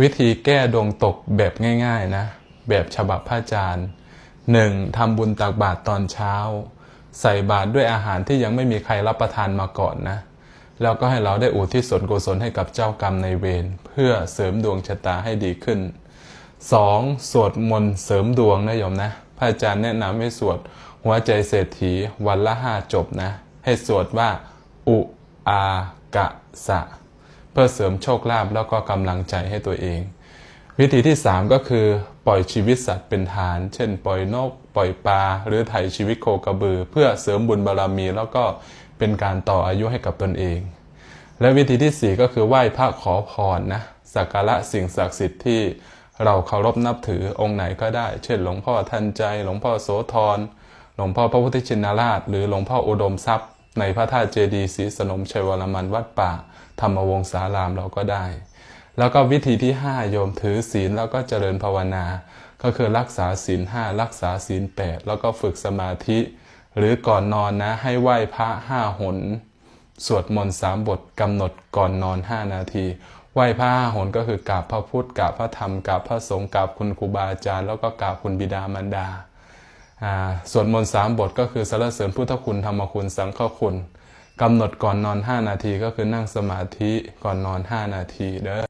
วิธีแก้ดวงตกแบบง่ายๆนะ แบบฉบับพระอาจารย์หนึ่งทำบุญตักบาตรตอนเช้า ใส่บาตรด้วยอาหารที่ยังไม่มีใครรับประทานมาก่อนนะ แล้วก็ให้เราได้อุทิศส่วนกุศลให้กับเจ้ากรรมในเวรเพื่อเสริมดวงชะตาให้ดีขึ้น 2. สวดมนต์เสริมดวงนะโยมนะ พระอาจารย์แนะนำให้สวดหัวใจเศรษฐีวันละห้าจบนะ ให้สวดว่า อุ อากะสะ เพื่อเสริมโชคลาภแล้วก็กำลังใจให้ตัวเอง วิธีที่ 3 ก็คือปล่อยชีวิตสัตว์เป็นทาน เช่น ปล่อยนก ปล่อยปลา หรือไถ่ชีวิตโคกระบือ เพื่อเสริมบุญบารมี แล้วก็เป็นการต่ออายุให้กับตนเอง และวิธีที่ 4 ก็คือไหว้พระขอพรนะสักการะสิ่งศักดิ์สิทธิ์ที่เราเคารพนับถือองค์ไหนก็ได้ เช่น หลวงพ่อทันใจ หลวงพ่อโสธร หลวงพ่อพระพุทธชินราช หรือหลวงพ่ออุดมทรัพย์ ในพระธาตุเจดีย์ศรีสนมชัยวรมันวัดป่า ธรรมวงศารามเราก็ได้ แล้วก็วิธีที่5โยมถือศีลแล้วก็เจริญภาวนา ก็คือรักษาศีลห้ารักษาศีลแปดแล้วก็ฝึกสมาธิ หรือก่อนนอนนะให้ไหว้พระห้าหนสวดมนต์สามบทกำหนดก่อนนอน 5 นาทีไหว้พระห้าหนก็คือกราบพระพุทธกราบพระธรรมกราบพระสงฆ์กราบคุณครูบาอาจารย์แล้วก็กราบคุณบิดามารดาอ่า สวดมนต์สามบทก็คือสรรเสริญพุทธคุณธรรมคุณสังฆคุณกำหนดก่อนนอน 5 นาทีก็คือนั่งสมาธิก่อนนอน 5 นาทีเด้อ